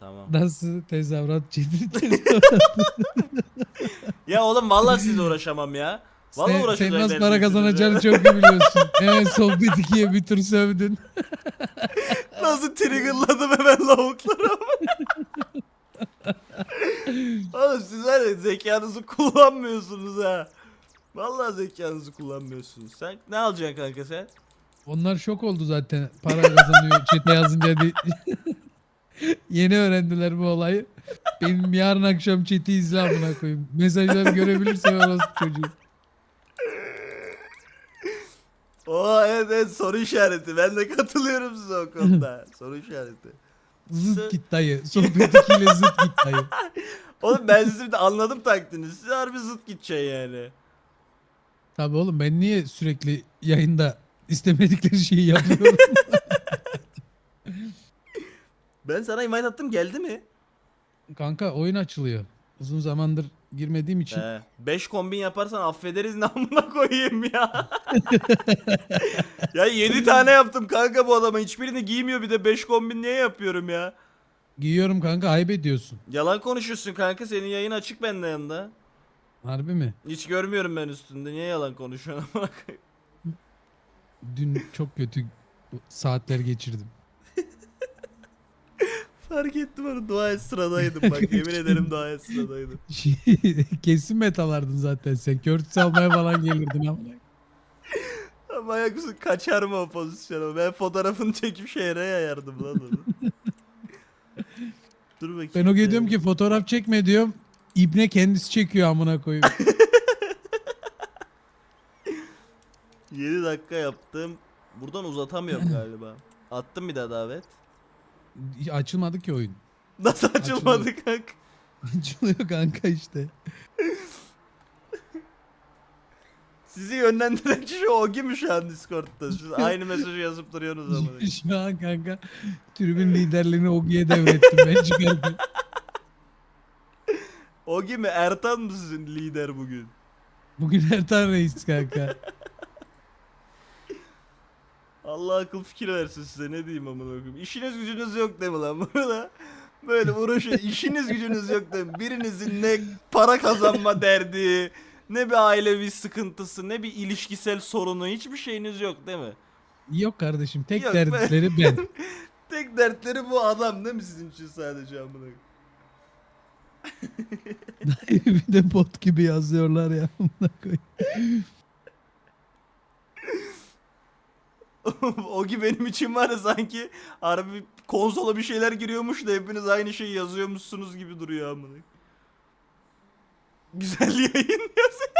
Tamam. Nasıl tezahürat ciddi tezahürat. Ya oğlum vallahi sizle uğraşamam ya. Vallahi sen, sen nasıl para kazanacağını çok iyi biliyorsun. Hemen sohbet ikiye bir tur sövdün. Nasıl triggerladım hemen lavukları Oğlum siz var ya zekanızı kullanmıyorsunuz ha. Vallahi zekanızı kullanmıyorsunuz. Sen ne alacaksın kanka sen? Onlar şok oldu zaten. Para kazanıyor çete yazınca. di- Yeni öğrendiler bu olayı. Benim yarın akşam chat'i izle amına koyayım. Mesajları görebilirse orası çocuğu. Oo evet, evet soru işareti. Ben de katılıyorum size o konuda. soru işareti. Zıt git dayı. Sohbet ikiyle zıt git dayı. Oğlum ben sizin de anladım taktiğinizi. Siz harbi zıt gideceksin yani. Tabii oğlum ben niye sürekli yayında istemedikleri şeyi yapıyorum? Ben sana invite attım geldi mi? Kanka oyun açılıyor. Uzun zamandır girmediğim için. He. 5 kombin yaparsan affederiz namına koyayım ya. ya 7 tane yaptım kanka bu adama. Hiçbirini giymiyor bir de 5 kombin niye yapıyorum ya? Giyiyorum kanka ayıp ediyorsun. Yalan konuşuyorsun kanka. Senin yayın açık bende yanında. Harbi mi? Hiç görmüyorum ben üstünde. Niye yalan konuşuyorsun amına koyayım? Dün çok kötü saatler geçirdim. Fark ettim onu. Dua et sıradaydım bak. Yemin ederim dua et sıradaydım. Kesin metalardın zaten sen. Curtis almaya falan gelirdin ama. Ama ayaküstü kaçar mı o pozisyona? Ben fotoğrafını çekip şehre yayardım lan onu. Dur bakayım. Ben o diyorum ki fotoğraf çekme diyorum. İbne kendisi çekiyor amına koyayım. 7 dakika yaptım. Buradan uzatamıyorum galiba. Attım bir daha davet. Açılmadı ki oyun. Nasıl açılmadı kanka? Açılıyor kanka işte. Sizi yönlendiren kişi Ogi mi şu an Discord'da? Siz aynı mesajı yazıp duruyorsunuz ama. Şu an kanka tribün liderliğini Ogi'ye devrettim ben çıkardım. Ogi mi? Ertan mı sizin lider bugün? Bugün Ertan Reis kanka. Allah akıl fikir versin size ne diyeyim amına koyayım. İşiniz gücünüz yok değil mi lan burada? Böyle uğraşıyor. İşiniz gücünüz yok değil mi? Birinizin ne para kazanma derdi, ne bir ailevi sıkıntısı, ne bir ilişkisel sorunu, hiçbir şeyiniz yok değil mi? Yok kardeşim tek Yok be. dertleri ben. Tek dertleri bu adam değil mi sizin için sadece amına koyayım? bir de bot gibi yazıyorlar ya. amına koyayım. Ogi benim için var ya sanki harbi konsola bir şeyler giriyormuş da hepiniz aynı şeyi yazıyormuşsunuz gibi duruyor amına. Güzel yayın yazıyor.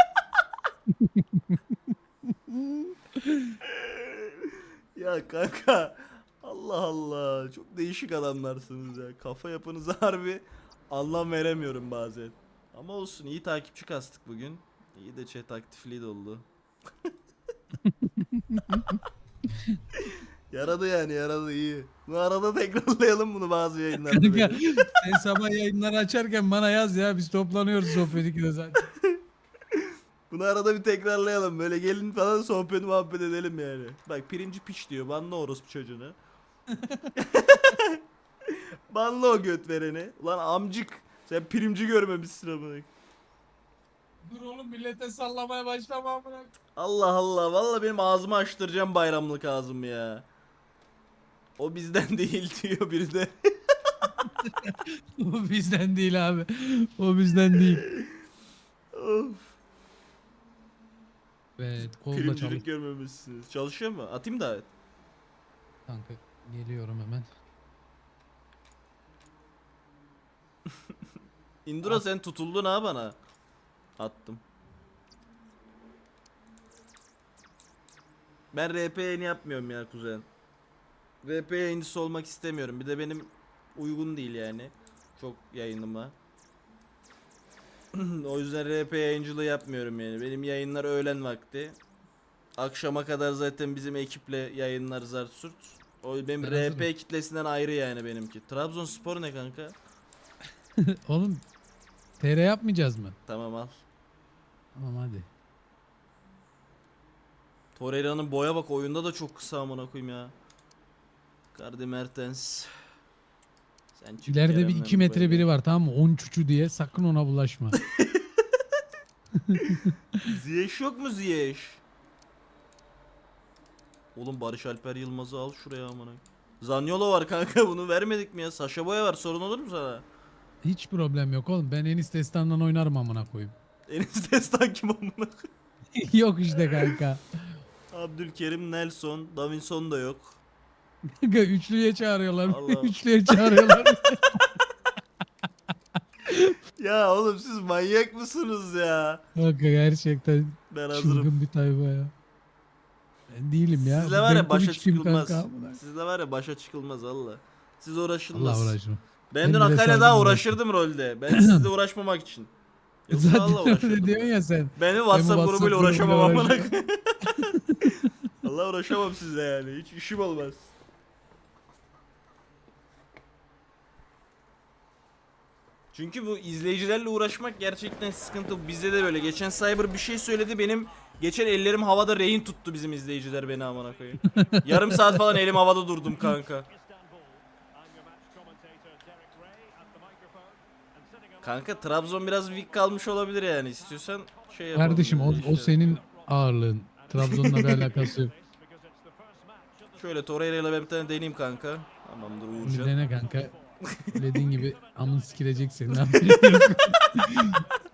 ya kanka Allah Allah çok değişik adamlarsınız ya. Kafa yapınıza harbi anlam veremiyorum bazen. Ama olsun iyi takipçi kastık bugün. İyi de chat aktifliği de oldu. Yaradı yani yaradı iyi. Bu arada tekrarlayalım bunu bazı yayınlarda. Kanka böyle. sen sabah yayınları açarken bana yaz ya biz toplanıyoruz sohbet ikide zaten. Bunu arada bir tekrarlayalım. Böyle gelin falan sohbet muhabbet edelim yani. Bak pirinci piç diyor. Banla orospu çocuğunu. Banla o göt vereni. Ulan amcık. Sen pirinci görmemişsin amına. Dur oğlum millete sallamaya başlama amına. Allah Allah. Valla benim ağzımı açtıracağım bayramlık ağzımı ya. O bizden değil diyor biri de. O bizden değil abi. O bizden değil. of. Evet kolla çalış. Görmemişsiniz. Çalışıyor mu? Atayım davet. Kanka geliyorum hemen. Indura sen tutuldun ha bana. Attım. Ben RP yayını yapmıyorum ya kuzen. RP yayıncısı olmak istemiyorum. Bir de benim uygun değil yani. Çok yayınıma. o yüzden RP yayıncılığı yapmıyorum yani. Benim yayınlar öğlen vakti. Akşama kadar zaten bizim ekiple yayınlar zart sürt. O benim Ben RP hazırım. kitlesinden ayrı yani benimki. Trabzonspor ne kanka? Oğlum TR yapmayacağız mı? Tamam al. Tamam hadi. Torreira'nın boya bak oyunda da çok kısa amına koyayım ya. Cardi Mertens. Sen çık İleride bir Kerem'den 2 metre biri var tamam mı? 10 çuçu diye sakın ona bulaşma. Ziyeş yok mu Ziyeş? Oğlum Barış Alper Yılmaz'ı al şuraya amına. Zanyolo var kanka bunu vermedik mi ya? Saşa Boya var sorun olur mu sana? Hiç problem yok oğlum. Ben Enis Destan'dan oynarım amına koyayım. Enis Destan kim amına? yok işte kanka. Abdülkerim, Nelson, Davinson da yok. Kanka üçlüye çağırıyorlar. Allah. üçlüye çağırıyorlar. Ya oğlum siz manyak mısınız ya? Kanka gerçekten Ben hazırım. çılgın bir tayfa ya. Ben değilim ya. Sizle var ya başa kim çıkılmaz. kanka? Sizle var ya başa çıkılmaz Allah. Siz uğraşılmaz. Allah uğraşma. Ben Ben dün bile Akay'la daha uğraşırdım rolde. Ben sizle uğraşmamak için. Yoksa Zaten öyle diyorsun ya sen. Beni WhatsApp WhatsApp grubuyla grubuyla uğraşamam amına koyayım. Allah uğraşamam sizle yani. Hiç işim olmaz. Çünkü bu izleyicilerle uğraşmak gerçekten sıkıntı. Bizde de böyle. Geçen Cyber bir şey söyledi benim geçen ellerim havada rehin tuttu bizim izleyiciler beni amına koyayım. Yarım saat falan elim havada durdum kanka. Kanka Trabzon biraz weak kalmış olabilir yani. İstiyorsan şey yapalım. Kardeşim o, o senin ağırlığın. Trabzon'la bir alakası yok. Şöyle Torreira'yla ben bir tane deneyeyim kanka. Tamamdır Uğurcan. dene kanka. Dediğin gibi amın sikilecek senin haberin yok.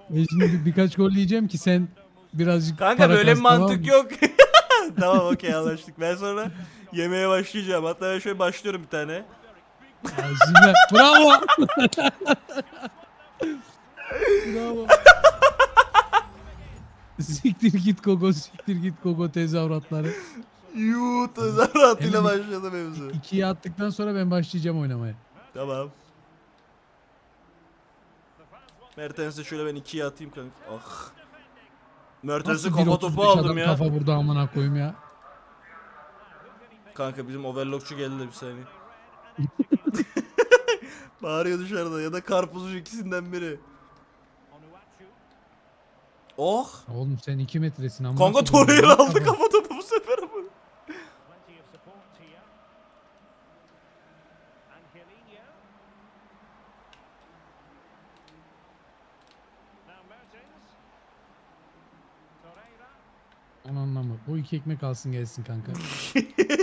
Ve şimdi bir- birkaç gol yiyeceğim ki sen birazcık Kanka para böyle kas, bir tamam mantık mı? yok. tamam okey anlaştık. Ben sonra yemeğe başlayacağım. Hatta ben şöyle başlıyorum bir tane. Ya Bravo. Bravo. siktir git Gogo, siktir git Gogo tezahüratları. Yuuu tezahüratıyla Hemen- başladı mevzu. İkiye attıktan sonra ben başlayacağım oynamaya. Tamam. Mertens'e şöyle ben ikiye atayım kanka. Ah. Mertens'e Nasıl kafa 1.35 topu aldım adam ya. Kafa burada amına koyayım ya. Kanka bizim overlockçu geldi de bir saniye. Bağırıyor dışarıda ya da karpuzcu ikisinden biri. Oh. Oğlum sen 2 metresin amına Kanka. Torreira aldı kafa topu bu sefer ama. Onu anlamı. O iki ekmek alsın gelsin kanka.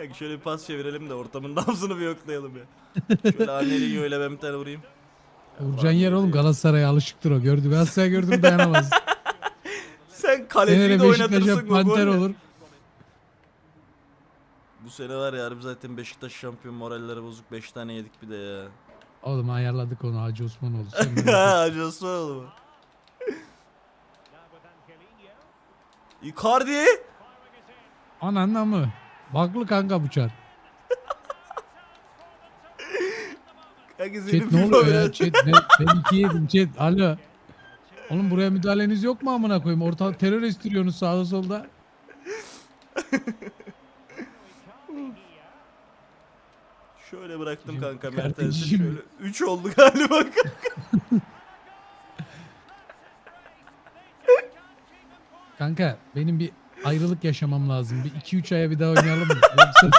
Kanka şöyle bir pas çevirelim de ortamın nabzını bir yoklayalım ya. Şöyle Anelio ile ben bir tane vurayım. Vurcan yer oğlum Galatasaray'a alışıktır o. Gördü Galatasaray gördü mü dayanamaz. Sen kaleciyi Senere de oynatırsın Beşiktaş'a bu panter olur. Bu sene var ya harbi zaten Beşiktaş şampiyon moralleri bozuk 5 tane yedik bir de ya. Oğlum ayarladık onu Hacı Osman oldu. Sen merak etme. Ha Hacı Osmanoğlu mu? Icardi. Ananla mı? Baklı kanka bıçak. Kanka senin Chat ne oluyor ya? Chat ne? Ben iki yedim chat. Alo. Oğlum buraya müdahaleniz yok mu amına koyayım? Orta terör estiriyorsunuz sağda solda. Şöyle bıraktım kanka Mertens'i kardeşim. şöyle. 3 oldu galiba kanka. Kanka benim bir ayrılık yaşamam lazım. Bir 2-3 aya bir daha oynayalım mı? Yoksa...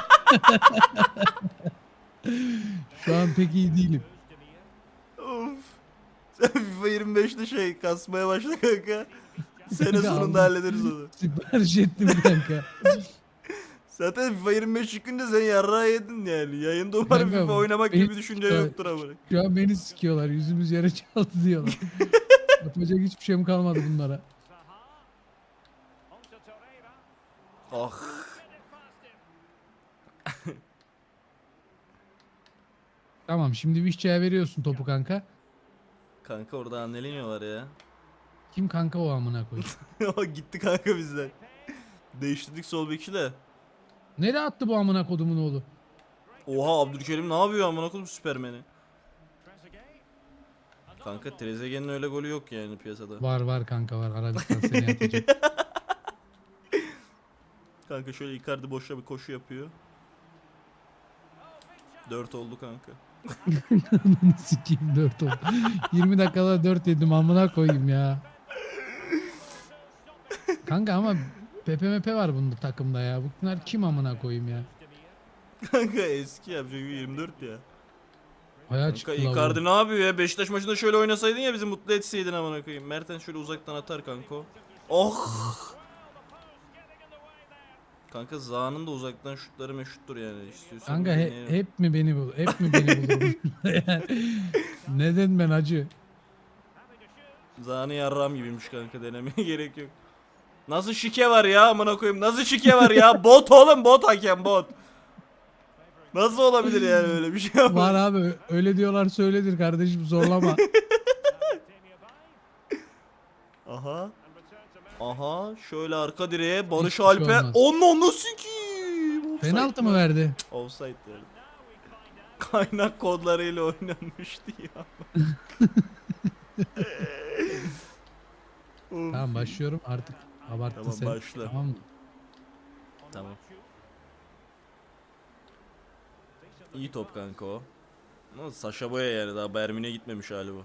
Şu an pek iyi değilim. of. Sen FIFA 25'te şey kasmaya başla kanka. Sene sonunda hallederiz onu. Sipariş ettim kanka. Zaten FIFA 25 çıkınca sen yarrağı yedin yani. Yayında umarım Kanka, FIFA oynamak gibi bir düşünce yoktur ama. Şu an beni sikiyorlar. Yüzümüz yere çaldı diyorlar. Yapacak hiçbir şeyim kalmadı bunlara. Ah. Tamam şimdi Vişça'ya veriyorsun topu kanka. Kanka orada Annelinho var ya. Kim kanka o amına koyayım. O gitti kanka bizden. Değiştirdik sol beki de. Nereye attı bu amına kodumun oğlu? Oha Abdülkerim ne yapıyor amına koyayım Süpermen'i. Kanka Trezeguet'in öyle golü yok yani piyasada. Var var kanka var. Arabistan seni yapacak. Kanka şöyle Icardi boşa bir koşu yapıyor. 4 oldu kanka. Sikeyim 4 oldu. 20 dakikada 4 yedim amına koyayım ya. Kanka ama PPMP var bunda takımda ya. Bunlar kim amına koyayım ya? Kanka eski yapacak 24 ya. Ayağı Kanka çıktı la Icardi bu. ne yapıyor ya? Beşiktaş maçında şöyle oynasaydın ya bizi mutlu etseydin amına koyayım. Mertens şöyle uzaktan atar kanka. Oh! Kanka Zaha'nın da uzaktan şutları meşhuttur yani. İstiyorsan Kanka he- hep mi beni bul? Hep mi beni bulur? Neden ben acı? Zaha'nın yarram gibiymiş kanka denemeye gerek yok. Nasıl şike var ya amına koyayım? Nasıl şike var ya? Bot oğlum bot hakem bot. Nasıl olabilir yani öyle bir şey? Var abi öyle diyorlar söyledir kardeşim zorlama. Aha. Aha şöyle arka direğe Barış Hiçbir şey Alper. olmaz. Onun nasıl ki? Penaltı mı verdi? Offside yani. Kaynak kodlarıyla oynanmıştı ya. Of. Tamam başlıyorum artık. Abarttın Tamam, sen. başla. Tamam mı? Tamam. İyi top kanka o. Ama Saşa Boya yani daha Bayern Münih'e gitmemiş hali bu.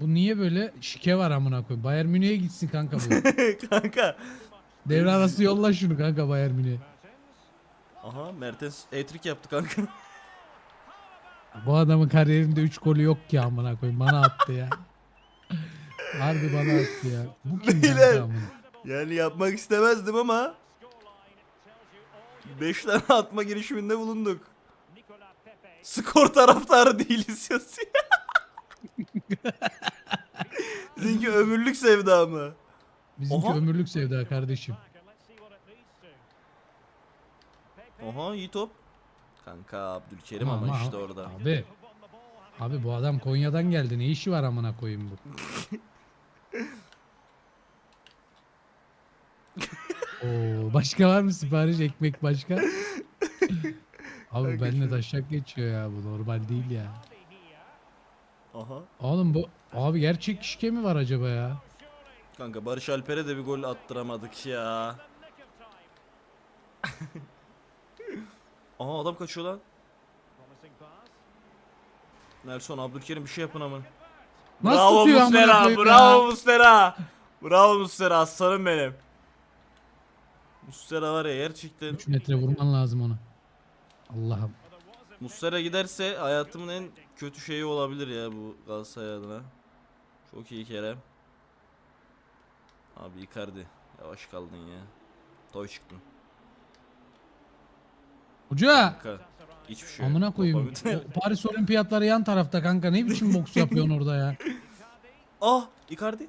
Bu niye böyle şike var amına koyayım. Bayern Münih'e gitsin kanka bu. kanka. Devre arası yolla şunu kanka Bayern Münih'e. Aha Mertens hat-trick yaptı kanka. Bu adamın kariyerinde 3 golü yok ki amına koyayım. Bana attı ya. Harbi bana attı ya. Bu kim Beyler. Yani yapmak istemezdim ama 5 tane atma girişiminde bulunduk. Skor taraftarı değiliz yazıyor. Sizinki ömürlük sevda mı? Bizimki Oha. ömürlük sevda kardeşim. Oha iyi top. Kanka Abdülkerim Ama- ama, işte orada. Abi. Abi bu adam Konya'dan geldi. Ne işi var amına koyayım bu? Oo, başka var mı sipariş ekmek başka? Abi benimle taşak geçiyor ya bu normal değil ya. Aha. Oğlum bu abi gerçek şike mi var acaba ya? Kanka Barış Alper'e de bir gol attıramadık ya. Aha adam kaçıyor lan. Nelson Abdülkerim bir şey yapın ama. Nasıl bravo tutuyor Muslera, bravo? Muslera. Bravo Muslera aslanım benim. Muslera var ya gerçekten. 3 metre vurman lazım ona. Allah'ım. Muslera giderse hayatımın en kötü şeyi olabilir ya bu Galatasaray adına. Çok iyi Kerem. Abi Icardi. Yavaş kaldın ya. Toy çıktın. Hoca Kanka. Hiçbir şey yok. amına koyayım. O Paris Olimpiyatları yan tarafta kanka. Ne biçim boks yapıyorsun orada ya? ah Icardi.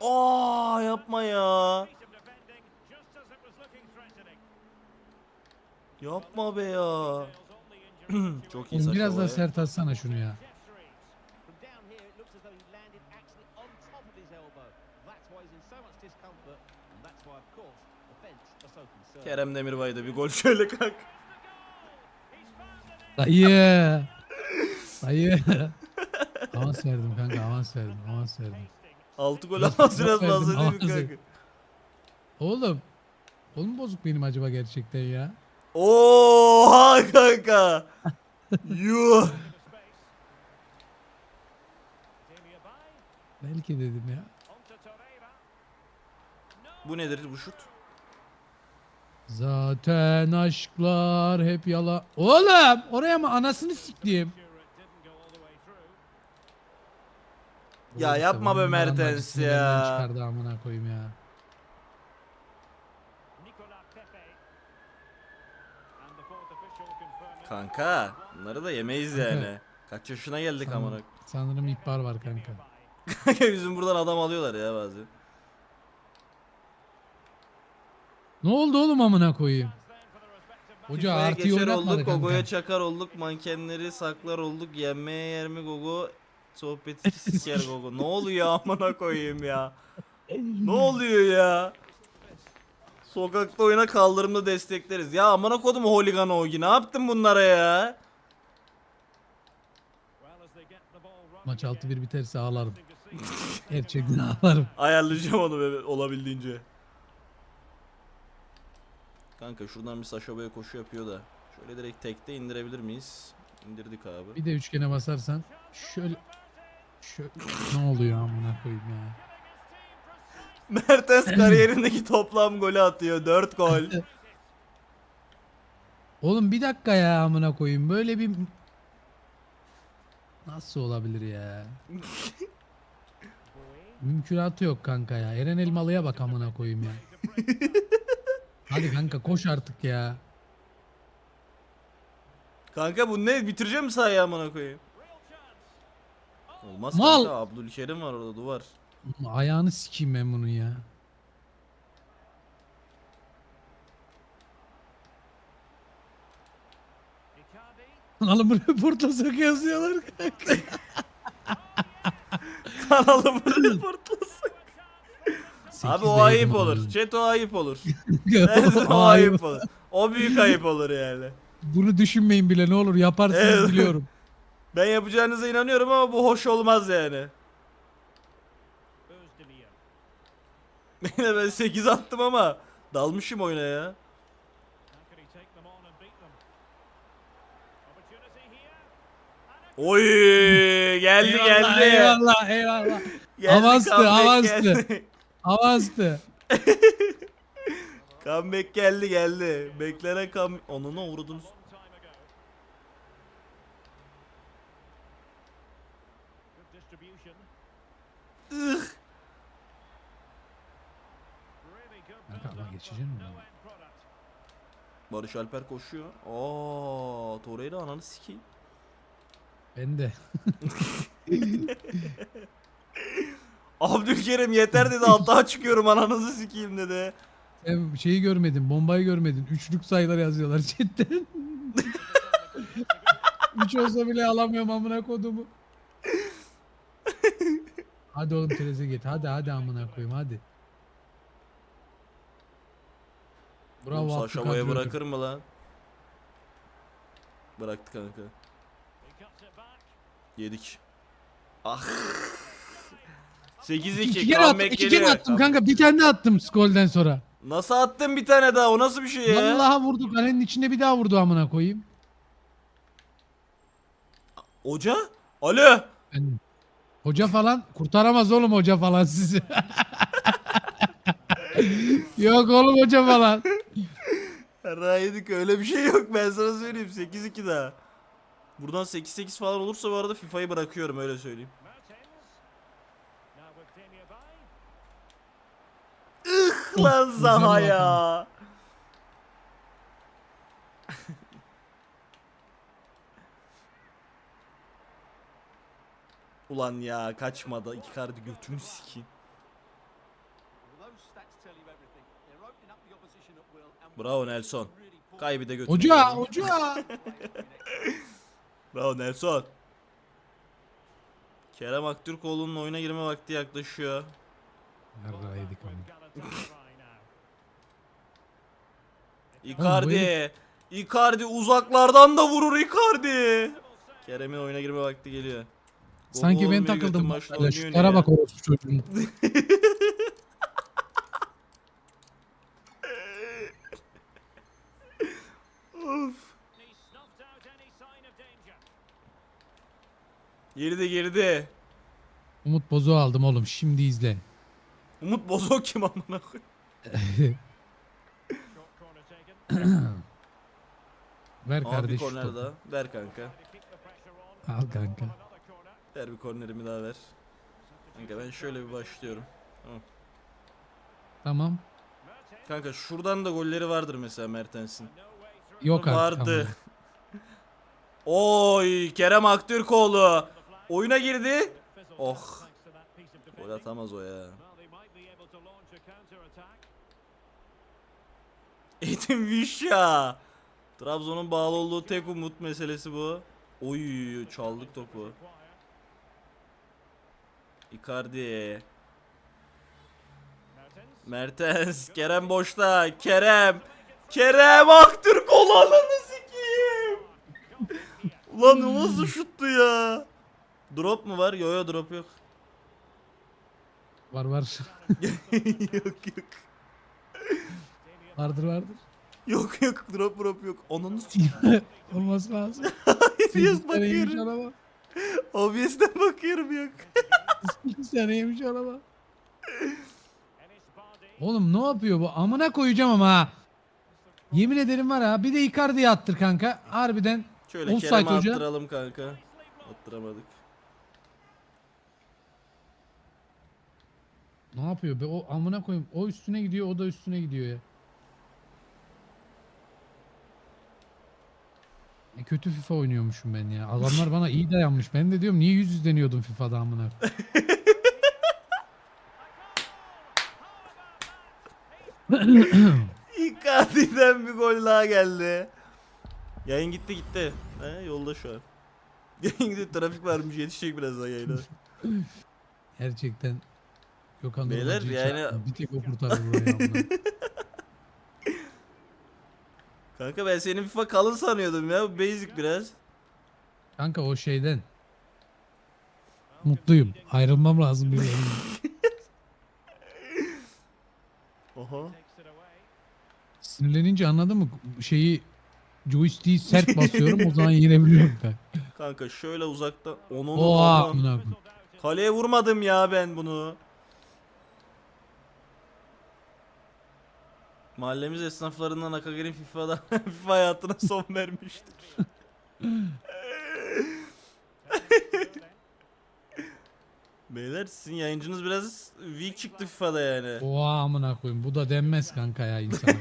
Aa yapma ya. Yapma be ya. Çok iyi saçma biraz daha sert atsana şunu ya. Kerem Demirbay'da bir gol şöyle kalk. Dayı. Dayı. avans verdim kanka avans verdim avans verdim. 6 gol almaz biraz fazla değil mi avans kanka? Oğlum. Oğlum bozuk benim acaba gerçekten ya. Oha kanka. Yuh. Belki dedim ya. Bu nedir bu şut? Zaten aşklar hep yala. Oğlum oraya mı anasını siktim. Ya yapma be Mertens ya. Çıkardı amına koyayım ya. Kanka bunları da yemeyiz Kanka. yani. Kaç yaşına geldik Sanırım- amına. Sanırım ihbar var kanka. Kanka bizim buradan adam alıyorlar ya bazen. Ne oldu oğlum amına koyayım? Hoca FIFA'ya artıyı geçer oynatmadı olduk, kanka. Gogo'ya çakar olduk, mankenleri saklar olduk, yenmeye yer mi Gogo, sohbeti siker Gogo. Ne oluyor amına koyayım ya? Ne oluyor ya? Sokakta oyuna kaldırımda destekleriz. Ya amına kodum holigan Ogi ne yaptın bunlara ya? Maç 6-1 biterse ağlarım. Gerçekten ağlarım. Ayarlayacağım onu be- olabildiğince. Kanka şuradan bir Sasha Boya koşu yapıyor da. Şöyle direkt tekte indirebilir miyiz? İndirdik abi. Bir de üçgene basarsan şöyle şöyle ne oluyor amına koyayım ya. Mertens kariyerindeki toplam golü atıyor. 4 gol. Oğlum bir dakika ya amına koyayım. Böyle bir Nasıl olabilir ya? Mümkünatı yok kanka ya. Eren Elmalı'ya bak amına koyayım ya. Hadi kanka koş artık ya. Kanka bu ne? Bitireceğim mi sahayı amına koyayım? Olmaz Mal. kanka. Abdülkerim var orada duvar. Ayağını sikeyim ben bunun ya. Alın buraya Portosak yazıyorlar kanka. Kanalım reportlasın. Abi o ayıp olur. Chat o ayıp olur. O o ayıp. ayıp olur. O büyük ayıp olur yani. Bunu düşünmeyin bile ne olur yaparsınız Evet. biliyorum. Ben yapacağınıza inanıyorum ama bu hoş olmaz yani. Yine ben 8 attım ama dalmışım oyuna ya. Oy geldi Eyvallah, geldi. Eyvallah eyvallah. Geldi, Avanstı, avanstı. Avanstı. comeback geldi geldi. Beklenen kam... Onuna uğradınız. long But mi? Barış Alper koşuyor. Aa, Torreira ananı sikeyim. Ben de. Abdülkerim yeter dedi altığa çıkıyorum ananızı sikeyim dedi. Sen şeyi görmedin, bombayı görmedin. Üçlük sayılar yazıyorlar chatten. Üç olsa bile alamıyorum amına kodumu. hadi oğlum Tereze git. Hadi hadi amına koyayım hadi. Bravo Abdülkadir Boya Ömür. bırakır mı lan? Bıraktı kanka. Yedik. Ah. 8-2 İki kere attım, iki kere attım kanka. Bir tane de attım golden sonra. Nasıl attın bir tane daha? O nasıl bir şey ya? Vallahi vurdu. Kalenin içinde bir daha vurdu amına koyayım. Hoca? Alo. Ben... Hoca falan kurtaramaz oğlum hoca falan sizi. Yok oğlum hoca falan. Rayedik öyle bir şey yok ben sana söyleyeyim 8-2 daha. Buradan 8-8 falan olursa bu arada FIFA'yı bırakıyorum öyle söyleyeyim. Demirbay. Lan Zaha ya. Ulan ya kaçmadı Icardi götünü sikeyim. Bravo Nelson. Kaybı götünü. Hoca hoca. Bravo Nelson. Kerem Aktürkoğlu'nun oyuna girme vakti yaklaşıyor. Yarrağı yedik now. Icardi. Icardi uzaklardan da vurur Icardi. Kerem'in oyuna girme vakti geliyor. Sanki ben takıldım. Şutlara bak orospu çocuğun. Girdi girdi. Umut Bozu aldım oğlum şimdi izle. Umut Bozok kim amına koyayım? Ver Abi kardeş şu korner topu. daha. Ver kanka. Al kanka. Ver bir kornerimi daha ver. Kanka ben şöyle bir başlıyorum. Tamam. Kanka şuradan da golleri vardır mesela Mertens'in. Yok artık Vardı. Oy Kerem Aktürkoğlu. Oyuna girdi. Oh. Gol atamaz o ya. Edin Vişya. Trabzon'un bağlı olduğu tek umut meselesi bu. Oy çaldık topu. Icardi. Mertens. Kerem boşta. Kerem. Kerem Aktürkoğlu ananı sikeyim. Ulan nasıl şuttu ya? Drop mu var? Yo yo drop yok. Var var. yok yok. Vardır vardır. Yok yok drop drop yok. Sikeyim. Olması lazım. Yok Sekiz taneymiş bakıyorum. araba. Obvious'ten bakıyorum yok. Sekiz taneymiş araba. Enis Bardi. Oğlum ne yapıyor bu? Amına koyacağım ama ha. Yemin ederim var ha. Bir de Icardi'ye attır kanka. Harbiden Şöyle Offside Kerem'e hoca. attıralım kanka. Attıramadık. Ne yapıyor be? O amına koyayım. O üstüne gidiyor, o da üstüne gidiyor ya. Ne kötü FIFA oynuyormuşum ben ya. Adamlar bana iyi dayanmış. Ben de diyorum niye yüz yüz deniyordum FIFA'da amına. Icardi'den bir gol daha geldi. Yayın gitti gitti. He, yolda şu an. Yayın gitti trafik varmış yetişecek birazdan yayına. Gerçekten Gökhan Beyler, Nurmacı'yı yani- bir tek o kurtarır burayı amına. Kanka ben senin FIFA kalın sanıyordum ya. Bu Basic biraz. Kanka o şeyden. Mutluyum. Ayrılmam lazım bir Oha. Sinirlenince anladın mı? Şeyi joystick'i sert basıyorum o zaman yenebiliyorum ben. Kanka şöyle uzakta. Oha Allah'ım. amına koyayım. Kaleye vurmadım ya ben bunu. Mahallemiz esnaflarından Akager'in FIFA'da FIFA hayatına son vermiştir. Beyler sizin yayıncınız biraz weak çıktı FIFA'da yani. Oha amına koyayım. Bu da denmez kanka ya insana.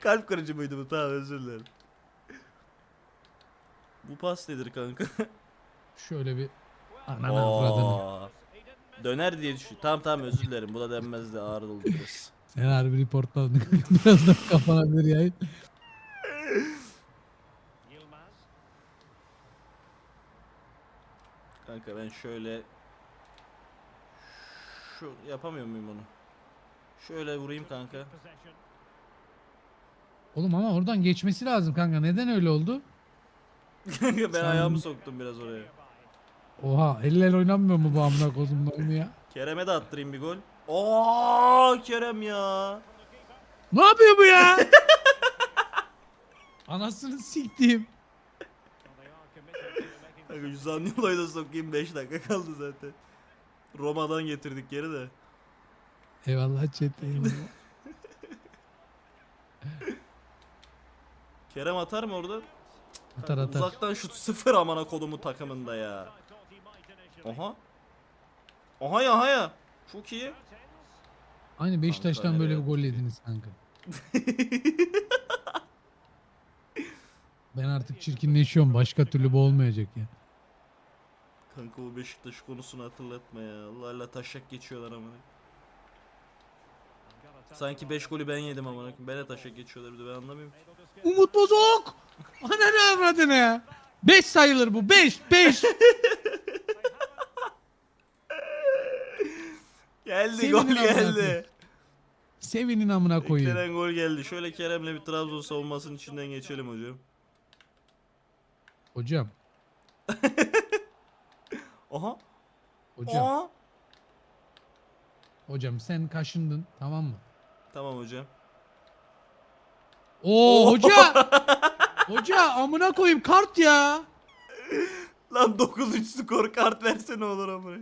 Kalp kırıcı mıydı bu? Tamam özür dilerim. Bu pas nedir kanka? Şöyle bir ananı avradını. Döner diye düşün. Tamam tamam özür dilerim. Bu da denmezdi ağır oldu biraz. Sen harbi reportladın. Birazdan kafana bir yayın. Kanka ben şöyle şu yapamıyor muyum onu? Şöyle vurayım kanka. Oğlum ama oradan geçmesi lazım kanka. Neden öyle oldu? Kanka ben Sen- ayağımı soktum biraz oraya. Oha eller oynanmıyor mu bu amına kodumdan ya? Kerem'e de attırayım bir gol. Oo Kerem ya. Ne yapıyor bu ya? Anasını siktim. Kanka şu Zaniolo'yu da sokayım 5 dakika kaldı zaten. Roma'dan getirdik geri de. Eyvallah chat eyvallah. Kerem atar mı orada? Atar atar. Uzaktan şut sıfır amana kodumu takımında ya. Aha. Aha ya aha ya. Çok iyi. Aynı Beşiktaş'tan böyle bir gol yediniz kanka. Ben artık çirkinleşiyorum. Başka türlü bu olmayacak ya. Kanka o Beşiktaş konusunu hatırlatma ya. Allah Allah taşak geçiyorlar amına. Sanki 5 golü ben yedim koyayım. Ben de taşak geçiyorlar bir de ben anlamıyorum. Umut Bozok! Ananı avradını ya. 5 sayılır bu. 5 5. Geldi Sevinin gol amına koyayım. geldi. Sevinin amına koyayım. Beklenen gol geldi. Şöyle Kerem'le bir Trabzon savunmasının içinden geçelim hocam. Hocam. Aha. Hocam. Aha. Hocam sen kaşındın tamam mı? Tamam hocam. Oo hoca. hoca amına koyayım kart ya. Lan 9-3 skor kart verse ne olur amına.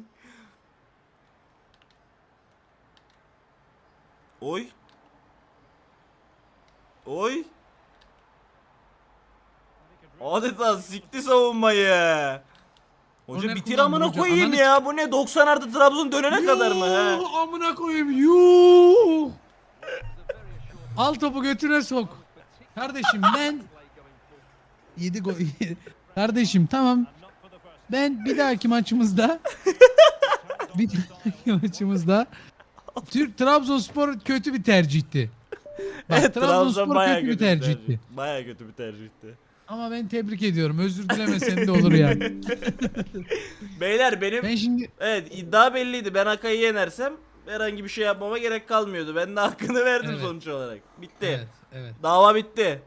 Oy. Oy. Adeta sikti savunmayı. Hoca bitir amına koyayım Ananı ya. Bu ne 90 artı Trabzon dönene kadar mı he? Yuh, Amına koyayım yuh. Al topu götüne sok. Kardeşim ben 7 gol. Kardeşim tamam. Ben bir dahaki maçımızda bir dahaki maçımızda Türk Trabzonspor kötü bir tercihti. Bak Evet, Trabzonspor bayağı kötü bir tercihti. Bayağı kötü bir tercihti. Ama ben tebrik ediyorum. Özür dilemesen de olur yani. Beyler benim Ben şimdi evet iddia belliydi. Ben Akay'ı yenersem herhangi bir şey yapmama gerek kalmıyordu. Ben de hakkını verdim Evet. sonuç olarak. Bitti. evet evet. Dava bitti.